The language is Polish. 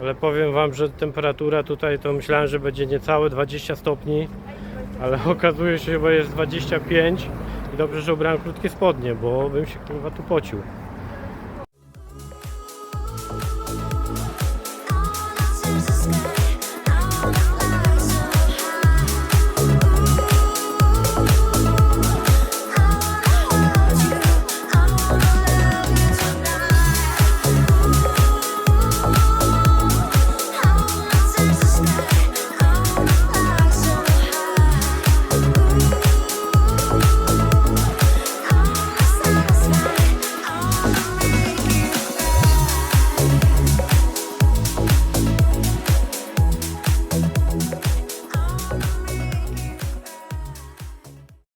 Ale powiem wam, że temperatura tutaj to myślałem, że będzie niecałe 20 stopni, ale okazuje się chyba jest 25 i dobrze, że ubrałem krótkie spodnie, bo bym się kurwa tu pocił.